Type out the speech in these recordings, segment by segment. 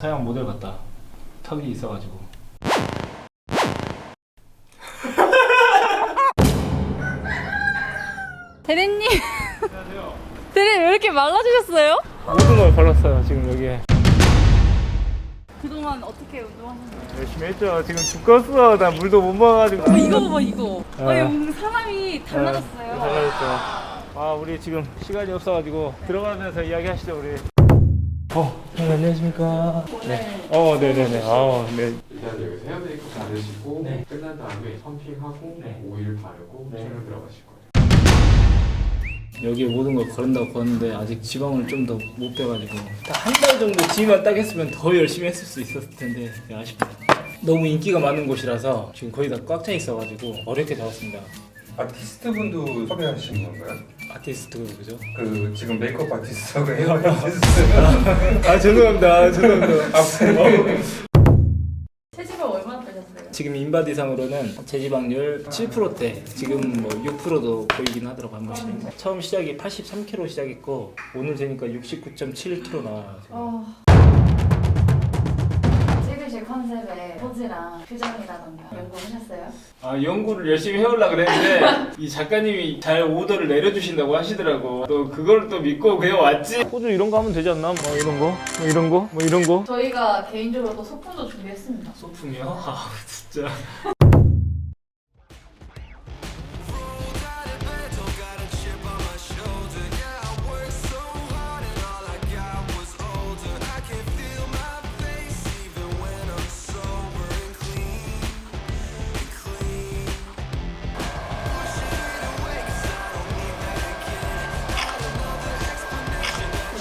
서양 모델 같다. 턱이 있어가지고. 대리님, 안녕하세요. 대리님 왜 이렇게 말라지셨어요? 모든 걸 걸었어요 지금 여기에. 그동안 어떻게 운동하셨나요? 열심히 했죠. 지금 죽겠어. 나 물도 못 먹어가지고. 어, 이거 봐봐 이거. 아. 아, 여기 사람이 달라졌어요. 달라졌죠. 아 우리 지금 시간이 없어가지고 들어가면서 이야기하시죠 우리. 어, 네, 안녕하십니까. 네. 어, 네네네. 아, 네. 일단 여기서 헤어 메이크업 받으시고 네. 끝난 다음에 펌핑하고 네. 오일 바르고 네. 촬영 들어가실 거예요. 여기에 모든 걸 걸은다고 걸었는데 아직 지방을 좀 더 못 빼가지고 한 달 정도 지만 딱 했으면 더 열심히 했을 수 있었을 텐데 아쉽다. 너무 인기가 많은 곳이라서 지금 거의 다 꽉 차 있어가지고 어렵게 잡았습니다. 아티스트 분도 섭외하시는 건가요? 아티스트 그죠? 그 지금 메이크업 아티스트하고 헤어 아티스트 아 죄송합니다. 죄송합니다. 체지방 얼마나 빼셨어요? 지금 인바디상으로는 체지방률 7%대 지금 뭐 6%도 보이긴 하더라고 한 번씩 처음 시작이 83kg 시작했고 오늘 되니까 69.7kg 나와요 지금. 컨셉의 포즈랑 표정이라던가 연구하셨어요? 아 연구를 열심히 해오려고 그랬는데 이 작가님이 잘 오더를 내려주신다고 하시더라고 또 그걸 또 믿고 그냥 왔지 포즈 이런 거 하면 되지 않나? 뭐 이런 거? 뭐 이런 거? 뭐 이런 거? 저희가 개인적으로 또 소품도 준비했습니다. 소품이요? 아 진짜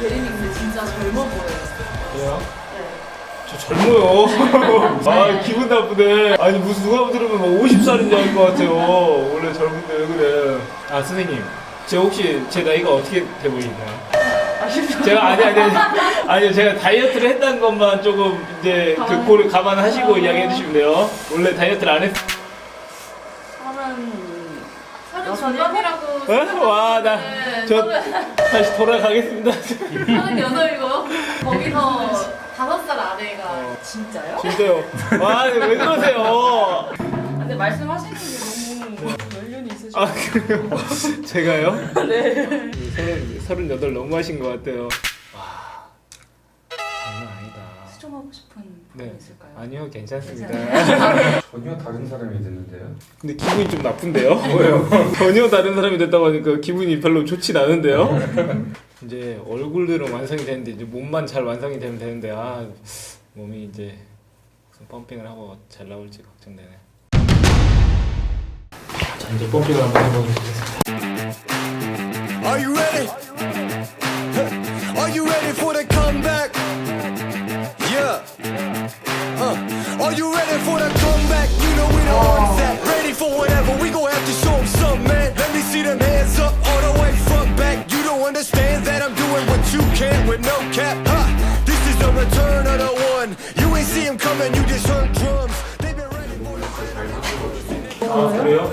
대리님 진짜 젊어 보여요. 그래요? 네. 저 젊어요 아 기분 나쁘네 아니 무슨 누가 들으면 뭐 50살인 줄 알 것 같아요 원래 젊은데 왜 그래 아 선생님 제가 혹시 제 나이가 어떻게 돼 보이나요? 제가 아니 아니 아니 아니요 제가 다이어트를 했다는 것만 조금 이제 그 꼴을 감안하시고 이야기해 주시면 돼요 원래 다이어트를 안 했... 서른 서른 여섯, 중반이라고. 와나 저 다시 돌아가겠습니다 서른 여덟이고 거기서 다섯 살 아래가 어. 진짜요? 진짜요 와 왜 그러세요 근데 말씀하시는 게 너무 연륜이 있으시고. 아 그래요? 제가요? 네. 서른 서른여덟 너무 하신 것 같아요. 네. 있을까요? 아니요 괜찮습니다. 전혀 다른 사람이 됐는데요. 근데 기분이 좀 나쁜데요? 뭐요? 전혀 다른 사람이 됐다고 하니까 기분이 별로 좋진 않은데요? 이제 얼굴들은 완성이 되는데 이제 몸만 잘 완성이 되면 되는데 아 몸이 이제 무슨 펌핑을 하고 잘 나올지 걱정되네. 자 이제 펌핑을 한번 해보겠습니다. Are you ready? Are you ready for the comeback? Whatever. We gon' have to show 'em some, man. Let me see them hands up all the way front back. You don't understand that I'm doing what you can't with no cap. Ha. This is the return of the one. You ain't see him coming, you just heard drums. They've been ready for the 아 그래요?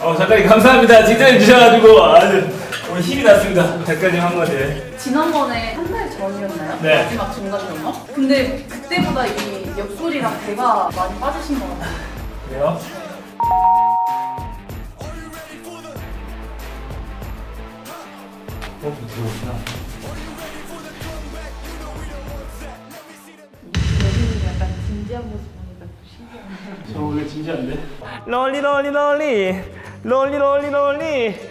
어 작가님 감사합니다. 칭찬해 주셔가지고 아주 오늘 힘이 났습니다. 작가님 한마디. 지난번에 한 달 전이었나요? 네. 마지막 중간 점검? 근데 그때보다 이 옆구리랑 배가 많이 빠지신 것 같아요. 그래요? 약간 진지한 모습 보니까 좀 신기하네요. 저 원래 진지한데? 롤리 롤리 롤리 롤리 롤리 롤리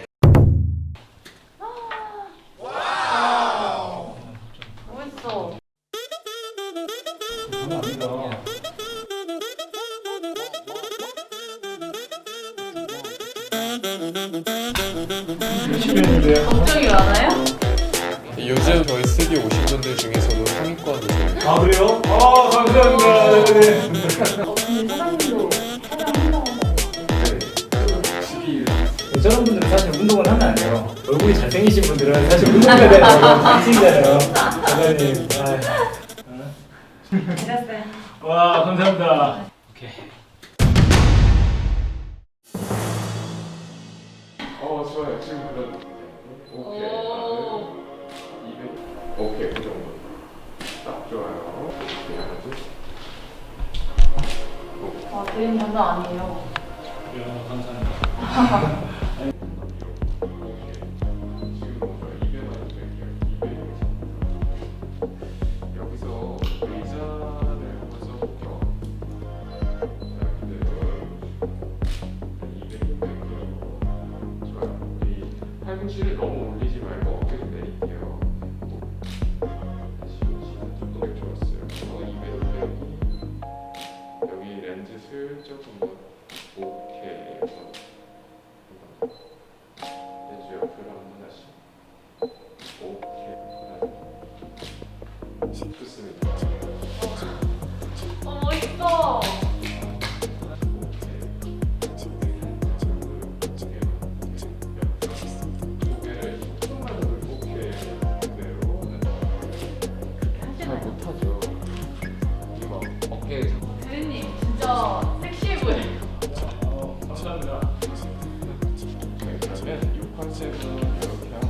70인데요. 걱정이 많아요? 요즘 저희 쓰기 오신 분들 중에서도 상위권 아 그래요? 아 감사합니다. 네네. 어, 사장님도 촬영한다고 저런 분들은 사실 운동을 하면 안 돼요. 얼굴이 잘생기신 분들은 사실 운동해야 되는 거예요. 빡친잖아요. 사장님. 아유. 하셨어요. 와 감사합니다. 네. 오케이. 어 좋아요 지금 그런 오케이 오. 200 오케이 그 정도 딱 좋아요. 미안하지? 아, 대리님 장난 아니에요. 지금 de, de algum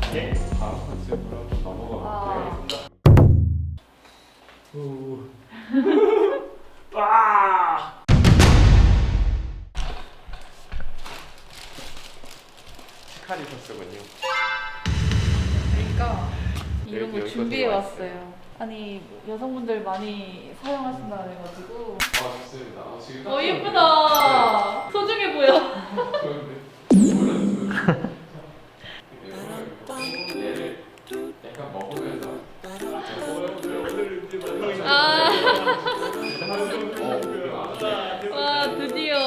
하고 다음 컨셉으로 한번 넘어가 볼게요 오. 아! 치카리 컨셉은요 그러니까 이런 여기, 거 준비해 와 왔어요. 아니 여성분들 많이 사용하신다 그래가지고. 아 좋습니다 아, 지금 어 예쁘다. 소중해 보여. 그런데 아 대박이다.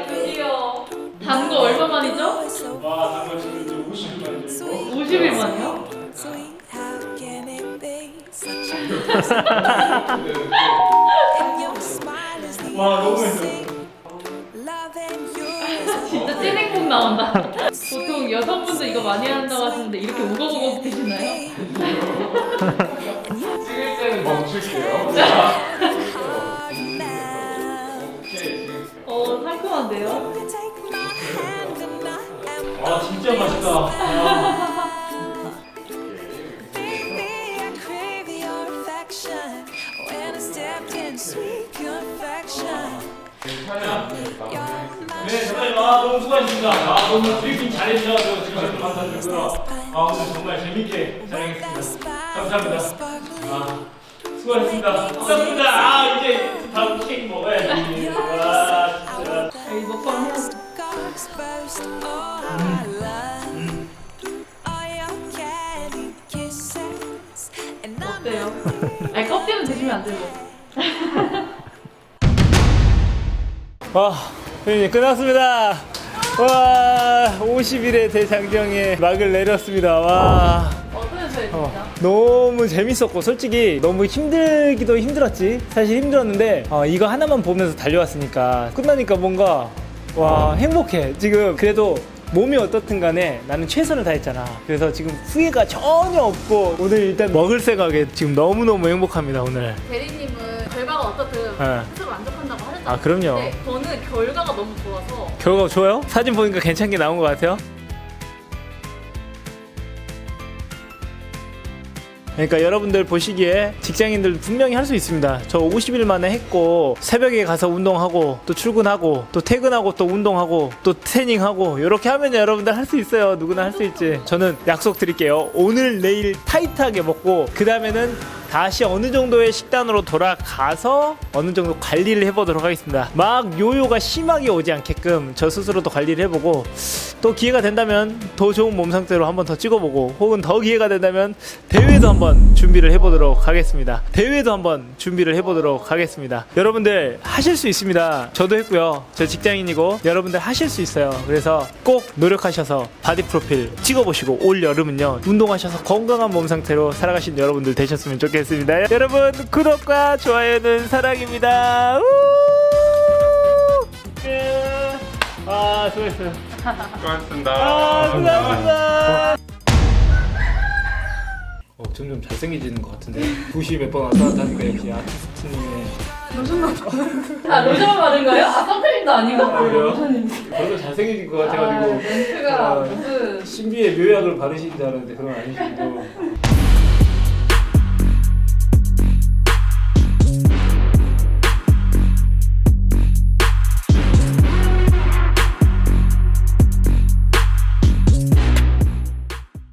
드디어. 얼마 만이죠? 와 정말 지금 좀 50만 50일 만이요? 와 너무. 힘들어. 나온다. 보통 여성분들 이거 많이 한다고 하시는데 이렇게 우거우거 드시나요? 찍을 때는 멈출게요. 오케이 지금 어 상큼한데요? 와 진짜 맛있다. 아. 아 너무 수고하셨습니다. 아 너무 브리핑 잘해주셔서 지금 감사드리고요. 아 오늘 정말 재밌게 촬영했습니다. 감사합니다. 아 수고하셨습니다. 감사합니다. 아 이제 다음 케이크 먹어야지. 와 진짜. 여기 먹방 해야 어때요? 아니 껍질은 드시면 안 되고. 와, 선생님 끝났습니다. 와, 50일의 대장정에 막을 내렸습니다. 와. 어떠셨어요 어? 너무 재밌었고 솔직히 너무 힘들기도 힘들었지 사실 힘들었는데 어, 이거 하나만 보면서 달려왔으니까 끝나니까 뭔가 와 행복해 지금 그래도 몸이 어떻든 간에 나는 최선을 다했잖아 그래서 지금 후회가 전혀 없고 오늘 일단 먹을 생각에 지금 너무너무 행복합니다 오늘 대리님은 결과가 어떻든 네. 스스로 만족한다고 아, 그럼요. 근데 저는 결과가 너무 좋아서 결과가 좋아요? 사진 보니까 괜찮게 나온 것 같아요 그러니까 여러분들 보시기에 직장인들 분명히 할 수 있습니다. 저 50일 만에 했고 새벽에 가서 운동하고 또 출근하고 또 퇴근하고 또 운동하고 또 태닝하고 이렇게 하면 여러분들 할 수 있어요. 누구나 할 수 있지. 저는 약속 드릴게요. 오늘 내일 타이트하게 먹고 그 다음에는 다시 어느 정도의 식단으로 돌아가서 어느 정도 관리를 해보도록 하겠습니다. 막 요요가 심하게 오지 않게끔 저 스스로도 관리를 해보고 또 기회가 된다면 더 좋은 몸 상태로 한번 더 찍어보고 혹은 더 기회가 된다면 대회도 한번 준비를 해보도록 하겠습니다. 대회도 한번 준비를 해보도록 하겠습니다. 여러분들 하실 수 있습니다. 저도 했고요. 저 직장인이고 여러분들 하실 수 있어요. 그래서 꼭 노력하셔서 바디 프로필 찍어보시고 올 여름은요 운동하셔서 건강한 몸 상태로 살아가신 여러분들 되셨으면 좋겠습니다. 여러분 구독과 좋아요는 사랑입니다. 우! 예. 아 수고했어요. 수고하셨습니다 아, 감사합니다. 어, 저 점점 잘생겨지는 것 같은데 붓이 몇번 왔다 갔다 하니까 역시 아티스트님의 아 로션 받은 거예요? 아 선크림도 아니고? 아, 그래요? 로션이. 벌써 잘생겨진 것 아, 같아가지고 멘트가 아, 무슨 신비의 묘약을 바르신 줄 알았는데 그건 아니시고